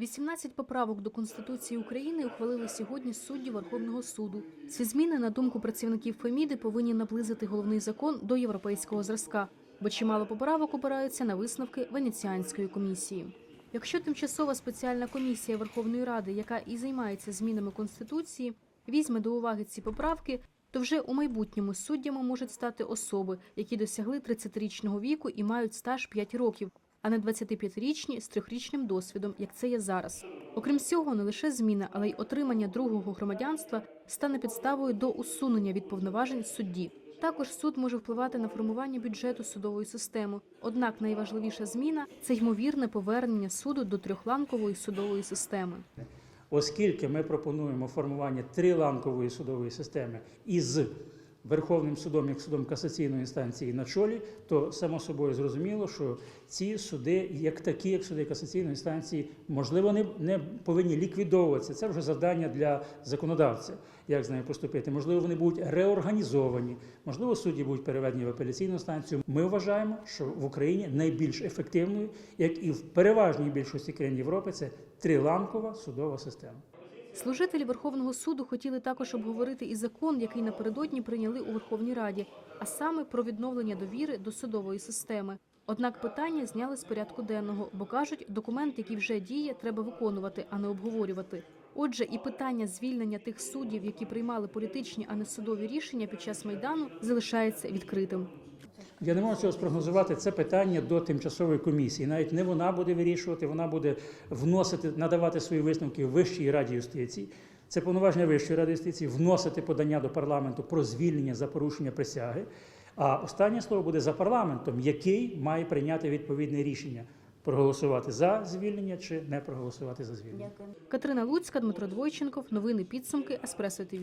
18 поправок до Конституції України ухвалили сьогодні судді Верховного суду. Ці зміни, на думку працівників Феміди, повинні наблизити головний закон до європейського зразка, бо чимало поправок опираються на висновки Венеціанської комісії. Якщо тимчасова спеціальна комісія Верховної Ради, яка і займається змінами Конституції, візьме до уваги ці поправки, то вже у майбутньому суддями можуть стати особи, які досягли 30-річного віку і мають стаж 5 років, а не 25-річні з трьохрічним досвідом, як це є зараз. Окрім цього, не лише зміна, але й отримання другого громадянства стане підставою до усунення від повноважень судді. Також суд може впливати на формування бюджету судової системи. Однак найважливіша зміна це ймовірне повернення суду до трьохланкової судової системи. Оскільки ми пропонуємо формування триланкової судової системи із Верховним судом як судом касаційної інстанції на чолі, то само собою зрозуміло, що ці суди, як такі, як суди касаційної інстанції, можливо, не, не повинні ліквідовуватися. Це вже завдання для законодавця, як з нею поступити. Можливо, вони будуть реорганізовані, можливо, судді будуть переведені в апеляційну інстанцію. Ми вважаємо, що в Україні найбільш ефективною, як і в переважній більшості країн Європи, це триланкова судова система. Служителі Верховного суду хотіли також обговорити і закон, який напередодні прийняли у Верховній Раді, а саме про відновлення довіри до судової системи. Однак питання зняли з порядку денного, бо кажуть, документ, який вже діє, треба виконувати, а не обговорювати. Отже, і питання звільнення тих суддів, які приймали політичні, а не судові рішення під час майдану, залишається відкритим. Я не можу цього спрогнозувати. Це питання до тимчасової комісії. Навіть не вона буде вирішувати, вона буде вносити, надавати свої висновки Вищій раді юстиції. Це повноваження Вищої ради юстиції вносити подання до парламенту про звільнення за порушення присяги. А останнє слово буде за парламентом, який має прийняти відповідне рішення проголосувати за звільнення чи не проголосувати за звільнення. Катерина Луцька, Дмитро Двойченков. Новини підсумки Еспресо ТВ.